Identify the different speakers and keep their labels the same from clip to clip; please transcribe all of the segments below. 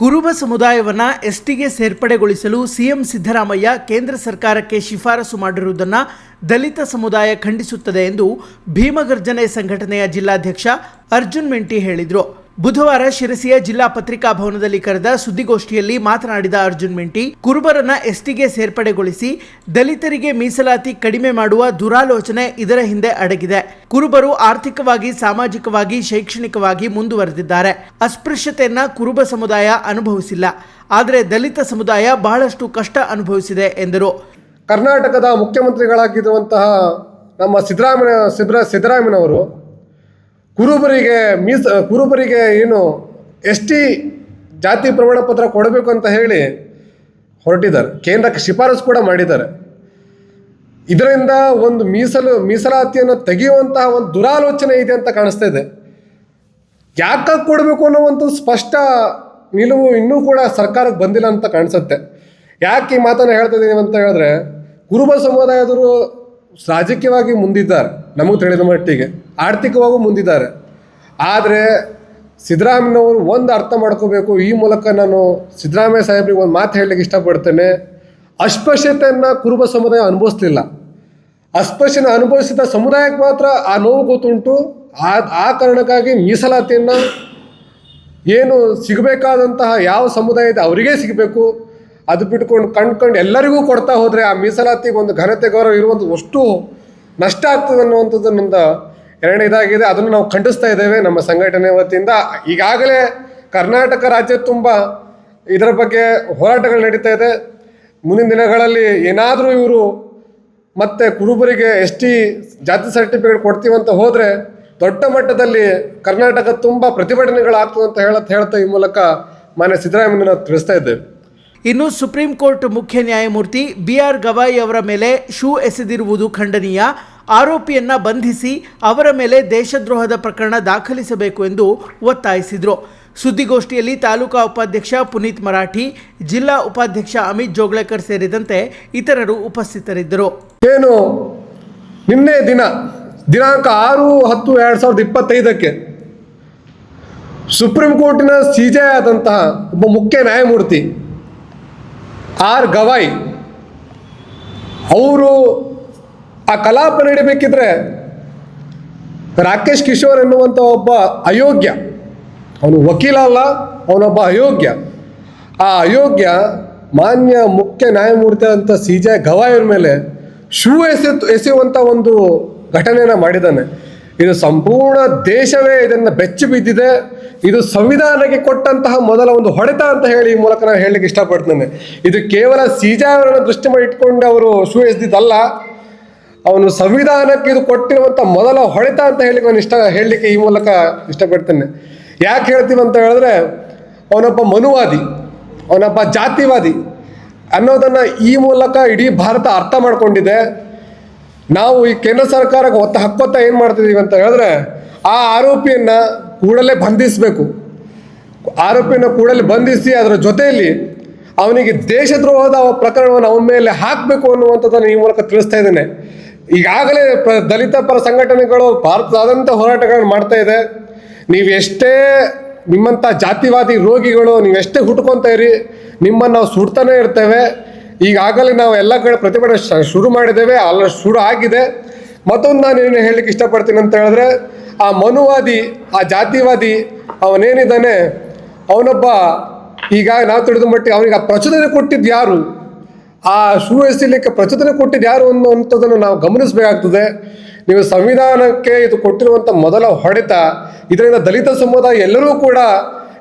Speaker 1: ಕುರುಬ ಸಮುದಾಯವನ್ನು ಎಸ್ಟಿಗೆ ಸೇರ್ಪಡೆಗೊಳಿಸಲು ಸಿಎಂ ಸಿದ್ದರಾಮಯ್ಯ ಕೇಂದ್ರ ಸರ್ಕಾರಕ್ಕೆ ಶಿಫಾರಸು ಮಾಡಿರುವುದನ್ನು ದಲಿತ ಸಮುದಾಯ ಖಂಡಿಸುತ್ತದೆ ಎಂದು ಭೀಮಗರ್ಜನೆ ಸಂಘಟನೆಯ ಜಿಲ್ಲಾಧ್ಯಕ್ಷ ಅರ್ಜುನ್ ಮೆಂಟಿ ಹೇಳಿದರು. ಬುಧವಾರ ಶಿರಸಿಯ ಜಿಲ್ಲಾ ಪತ್ರಿಕಾ ಭವನದಲ್ಲಿ ಕರೆದ ಸುದ್ದಿಗೋಷ್ಠಿಯಲ್ಲಿ ಮಾತನಾಡಿದ ಅರ್ಜುನ್ ಮೆಂಟಿ, ಕುರುಬರನ್ನ ಎಸ್ಟಿಗೆ ಸೇರ್ಪಡೆಗೊಳಿಸಿ ದಲಿತರಿಗೆ ಮೀಸಲಾತಿ ಕಡಿಮೆ ಮಾಡುವ ದುರಾಲೋಚನೆ ಇದರ ಹಿಂದೆ ಅಡಗಿದೆ. ಕುರುಬರು ಆರ್ಥಿಕವಾಗಿ, ಸಾಮಾಜಿಕವಾಗಿ, ಶೈಕ್ಷಣಿಕವಾಗಿ ಮುಂದುವರೆದಿದ್ದಾರೆ. ಅಸ್ಪೃಶ್ಯತೆಯನ್ನ ಕುರುಬ ಸಮುದಾಯ ಅನುಭವಿಸಿಲ್ಲ. ಆದರೆ ದಲಿತ ಸಮುದಾಯ ಬಹಳಷ್ಟು ಕಷ್ಟ ಅನುಭವಿಸಿದೆ ಎಂದರು.
Speaker 2: ಕರ್ನಾಟಕದ ಮುಖ್ಯಮಂತ್ರಿಗಳಾಗಿರುವಂತಹ ನಮ್ಮ ಸಿದ್ದರಾಮಯ್ಯ ಸಿದ್ದರ ಸಿದ್ದರಾಮಯ್ಯನವರು ಕುರುಬರಿಗೆ ಮೀಸ, ಕುರುಬರಿಗೆ ಏನು ಎಸ್ ಟಿ ಜಾತಿ ಪ್ರಮಾಣ ಪತ್ರ ಕೊಡಬೇಕು ಅಂತ ಹೇಳಿ ಹೊರಟಿದ್ದಾರೆ. ಕೇಂದ್ರಕ್ಕೆ ಶಿಫಾರಸು ಕೂಡ ಮಾಡಿದ್ದಾರೆ. ಇದರಿಂದ ಒಂದು ಮೀಸಲು, ಮೀಸಲಾತಿಯನ್ನು ತೆಗೆಯುವಂತಹ ಒಂದು ದುರಾಲೋಚನೆ ಇದೆ ಅಂತ ಕಾಣಿಸ್ತಾ ಇದೆ. ಯಾಕೆ ಕೊಡಬೇಕು ಅನ್ನುವಂಥ ಸ್ಪಷ್ಟ ನಿಲುವು ಇನ್ನೂ ಕೂಡ ಸರ್ಕಾರಕ್ಕೆ ಬಂದಿಲ್ಲ ಅಂತ ಕಾಣಿಸುತ್ತೆ. ಯಾಕೆ ಈ ಮಾತನ್ನು ಹೇಳ್ತಾ ಅಂತ ಹೇಳಿದ್ರೆ, ಕುರುಬ ಸಮುದಾಯದವರು ರಾಜಕೀಯವಾಗಿ ಮುಂದಿದ್ದಾರೆ. ನಮಗೆ ತಿಳಿದ ಮಟ್ಟಿಗೆ. ಆರ್ಥಿಕವಾಗೂ ಮುಂದಿದ್ದಾರೆ. ಆದರೆ ಸಿದ್ದರಾಮಯ್ಯನವರು ಒಂದು ಅರ್ಥ ಮಾಡ್ಕೋಬೇಕು. ಈ ಮೂಲಕ ನಾನು ಸಿದ್ದರಾಮಯ್ಯ ಸಾಹೇಬ್ರಿಗೆ ಒಂದು ಮಾತು ಹೇಳಲಿಕ್ಕೆ ಇಷ್ಟಪಡ್ತೇನೆ. ಅಸ್ಪೃಶ್ಯತೆಯನ್ನು ಕುರುಬ ಸಮುದಾಯ ಅನುಭವಿಸ್ಲಿಲ್ಲ ಅಸ್ಪಶ್ಯನ ಅನುಭವಿಸಿದ ಸಮುದಾಯಕ್ಕೆ ಮಾತ್ರ ಆ ನೋವು ಗೊತ್ತುಂಟು. ಆ ಆ ಕಾರಣಕ್ಕಾಗಿ ಮೀಸಲಾತಿಯನ್ನು ಏನು ಸಿಗಬೇಕಾದಂತಹ ಯಾವ ಸಮುದಾಯ ಇದೆ ಅವರಿಗೇ ಸಿಗಬೇಕು. ಅದು ಬಿಟ್ಕೊಂಡು ಕಂಡ್ಕೊಂಡು ಎಲ್ಲರಿಗೂ ಕೊಡ್ತಾ ಹೋದರೆ ಆ ಮೀಸಲಾತಿಗೆ ಒಂದು ಘನತೆ ಗೌರವ ಇರುವಂಥ ಅಷ್ಟು ನಷ್ಟ ಆಗ್ತದೆ ಅನ್ನುವಂಥದ್ದು ನಮ್ಮದು ಎರಡನೇ ಅದನ್ನು ನಾವು ಖಂಡಿಸ್ತಾ ಇದ್ದೇವೆ ನಮ್ಮ ಸಂಘಟನೆ ವತಿಯಿಂದ. ಈಗಾಗಲೇ ಕರ್ನಾಟಕ ರಾಜ್ಯ ತುಂಬ ಇದರ ಬಗ್ಗೆ ಹೋರಾಟಗಳು ನಡೀತಾ ಇದೆ. ಮುಂದಿನ ದಿನಗಳಲ್ಲಿ ಏನಾದರೂ ಇವರು ಮತ್ತೆ ಕುರುಬರಿಗೆ ಎಸ್ ಟಿ ಜಾತಿ ಸರ್ಟಿಫಿಕೇಟ್ ಕೊಡ್ತೀವಂತ ಹೋದರೆ ದೊಡ್ಡ ಮಟ್ಟದಲ್ಲಿ ಕರ್ನಾಟಕ ತುಂಬ ಪ್ರತಿಭಟನೆಗಳಾಗ್ತದೆ ಅಂತ ಹೇಳತ್ ಹೇಳ್ತಾ ಈ ಮೂಲಕ ಮಾನ್ಯ ಸಿದ್ದರಾಮಯ್ಯನ ತಿಳಿಸ್ತಾ ಇದ್ದೇವೆ.
Speaker 1: ಇನ್ನು ಸುಪ್ರೀಂ ಕೋರ್ಟ್ ಮುಖ್ಯ ನ್ಯಾಯಮೂರ್ತಿ ಬಿ ಆರ್ ಗವಾಯಿ ಅವರ ಮೇಲೆ ಶೂ ಎಸೆದಿರುವುದು ಖಂಡನೀಯ. ಆರೋಪಿಯನ್ನ ಬಂಧಿಸಿ ಅವರ ಮೇಲೆ ದೇಶದ್ರೋಹದ ಪ್ರಕರಣ ದಾಖಲಿಸಬೇಕು ಎಂದು ಒತ್ತಾಯಿಸಿದರು. ಸುದ್ದಿಗೋಷ್ಠಿಯಲ್ಲಿ ತಾಲೂಕಾ ಉಪಾಧ್ಯಕ್ಷ ಪುನೀತ್ ಮರಾಠಿ, ಜಿಲ್ಲಾ ಉಪಾಧ್ಯಕ್ಷ ಅಮಿತ್ ಜೋಗ್ಳೇಕರ್ ಸೇರಿದಂತೆ ಇತರರು ಉಪಸ್ಥಿತರಿದ್ದರು.
Speaker 2: ಏನು? ನಿನ್ನೆ ದಿನ, ದಿನಾಂಕ ಆರು ಹತ್ತು ಎರಡು ಸಾವಿರದ ಇಪ್ಪತ್ತೈದಕ್ಕೆ ಸುಪ್ರೀಂ ಕೋರ್ಟಿನ ಸಿಜೆ ಆದಂತಹ ಒಬ್ಬ ಮುಖ್ಯ ನ್ಯಾಯಮೂರ್ತಿ ಆರ್ ಗವಾಯ್ ಅವರು ಆ ಕಲಾಪ ನಡಿಬೇಕಿದ್ರೆ ರಾಕೇಶ್ ಕಿಶೋರ್ ಎನ್ನುವಂಥ ಒಬ್ಬ ಅಯೋಗ್ಯ. ಅವನು ವಕೀಲ ಅಲ್ಲ, ಅವನೊಬ್ಬ ಅಯೋಗ್ಯ. ಆ ಅಯೋಗ್ಯ ಮಾನ್ಯ ಮುಖ್ಯ ನ್ಯಾಯಮೂರ್ತಿ ಅಂತ ಸಿ ಜೆ ಗವಾಯರ್ ಮೇಲೆ ಶೂ ಎಸೆ ಎಸೆಯುವಂಥ ಒಂದು ಘಟನೆಯನ್ನು ಮಾಡಿದ್ದಾನೆ. ಇದು ಸಂಪೂರ್ಣ ದೇಶವೇ ಇದನ್ನು ಬೆಚ್ಚಿ ಬಿದ್ದಿದೆ. ಇದು ಸಂವಿಧಾನಕ್ಕೆ ಕೊಟ್ಟಂತಹ ಮೊದಲ ಒಂದು ಹೊಡೆತ ಅಂತ ಹೇಳಿ ಈ ಮೂಲಕ ನಾನು ಹೇಳಲಿಕ್ಕೆ ಇಷ್ಟಪಡ್ತೇನೆ. ಇದು ಕೇವಲ ಸಿಜಾ ದೃಷ್ಟಿ ಮಾಡಿ ಇಟ್ಕೊಂಡು ಅವರು ಶೂ ಅವನು ಸಂವಿಧಾನಕ್ಕೆ ಇದು ಕೊಟ್ಟಿರುವಂಥ ಮೊದಲ ಹೊಡೆತ ಅಂತ ಹೇಳಿ ನಾನು ಇಷ್ಟ, ಹೇಳಲಿಕ್ಕೆ ಈ ಮೂಲಕ ಇಷ್ಟಪಡ್ತೇನೆ. ಯಾಕೆ ಹೇಳ್ತೀವಿ ಅಂತ ಹೇಳಿದ್ರೆ, ಅವನೊಬ್ಬ ಮನುವಾದಿ, ಅವನೊಬ್ಬ ಜಾತಿವಾದಿ ಅನ್ನೋದನ್ನು ಈ ಮೂಲಕ ಇಡೀ ಭಾರತ ಅರ್ಥ ಮಾಡಿಕೊಂಡಿದೆ. ನಾವು ಈ ಕೇಂದ್ರ ಸರ್ಕಾರಕ್ಕೆ ಒತ್ತ ಹಕ್ಕೊತ್ತ ಏನು ಮಾಡ್ತಿದ್ದೀವಿ ಅಂತ ಹೇಳಿದ್ರೆ, ಆ ಆರೋಪಿಯನ್ನು ಕೂಡಲೇ ಬಂಧಿಸಬೇಕು. ಆರೋಪಿಯನ್ನು ಕೂಡಲೇ ಬಂಧಿಸಿ ಅದರ ಜೊತೆಯಲ್ಲಿ ಅವನಿಗೆ ದೇಶದ್ರೋಹದ ಪ್ರಕರಣವನ್ನು ಅವನ ಮೇಲೆ ಹಾಕಬೇಕು ಅನ್ನುವಂಥದ್ದನ್ನು ಈ ಮೂಲಕ ತಿಳಿಸ್ತಾ ಇದ್ದೇನೆ. ಈಗಾಗಲೇ ದಲಿತ ಪರ ಸಂಘಟನೆಗಳು ಭಾರತದಾದ್ಯಂತ ಹೋರಾಟಗಳನ್ನು ಮಾಡ್ತಾ ಇದೆ. ನೀವು ಎಷ್ಟೇ ನಿಮ್ಮಂಥ ಜಾತಿವಾದಿ ರೋಗಿಗಳು, ನೀವು ಎಷ್ಟೇ ಹುಟ್ಕೊತ ಇರಿ, ನಿಮ್ಮನ್ನು ನಾವು ಸುಡ್ತಾನೆ ಇರ್ತೇವೆ. ಈಗಾಗಲೇ ನಾವು ಎಲ್ಲ ಕಡೆ ಪ್ರತಿಭಟನೆ ಶುರು ಮಾಡಿದ್ದೇವೆ. ಅಲ್ಲ ಶುರು ಆಗಿದೆ. ಮತ್ತೊಂದು ನಾನು ಏನು ಹೇಳಲಿಕ್ಕೆ ಇಷ್ಟಪಡ್ತೀನಿ ಅಂತ ಹೇಳಿದ್ರೆ ಆ ಮನುವಾದಿ, ಆ ಜಾತಿವಾದಿ ಅವನೇನಿದ್ದಾನೆ? ಅವನೊಬ್ಬ ಈಗ ನಾವು ತಿಳಿದ ಮಟ್ಟಿಗೆ ಅವನಿಗೆ ಆ ಪ್ರಚೋದನೆ ಕೊಟ್ಟಿದ್ದು ಯಾರು? ಆ ಎಸಿಲಿಕ್ಕೆ ಪ್ರಚೋದನೆ ಕೊಟ್ಟಿದ್ದು ಯಾರು ಅನ್ನುವಂಥದ್ದನ್ನು ನಾವು ಗಮನಿಸಬೇಕಾಗ್ತದೆ. ನೀವು ಸಂವಿಧಾನಕ್ಕೆ ಇದು ಕೊಟ್ಟಿರುವಂಥ ಮೊದಲ ಹೊಡೆತ, ಇದರಿಂದ ದಲಿತ ಸಮುದಾಯ ಎಲ್ಲರೂ ಕೂಡ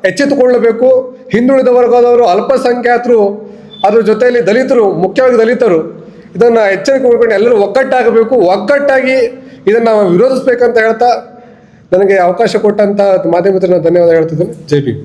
Speaker 2: ಎಚ್ಚೆತ್ತುಕೊಳ್ಳಬೇಕು. ಹಿಂದುಳಿದ ವರ್ಗದವರು ಅಲ್ಪಸಂಖ್ಯಾತರು, ಅದರ ಜೊತೆಯಲ್ಲಿ ದಲಿತರು, ಮುಖ್ಯವಾಗಿ ದಲಿತರು, ಇದನ್ನು ಎಚ್ಚರಿಕೆ ಕೊಡ್ಕೊಂಡು ಎಲ್ಲರೂ ಒಗ್ಗಟ್ಟಾಗಬೇಕು. ಒಗ್ಗಟ್ಟಾಗಿ ಇದನ್ನು ವಿರೋಧಿಸ್ಬೇಕಂತ ಹೇಳ್ತಾ ನನಗೆ ಅವಕಾಶ ಕೊಟ್ಟಂತ ಮಾಧ್ಯಮ ಮಿತ್ರನ ಧನ್ಯವಾದ ಹೇಳ್ತಿದ್ದೇನೆ. ಜೈ ಭೀಮ್.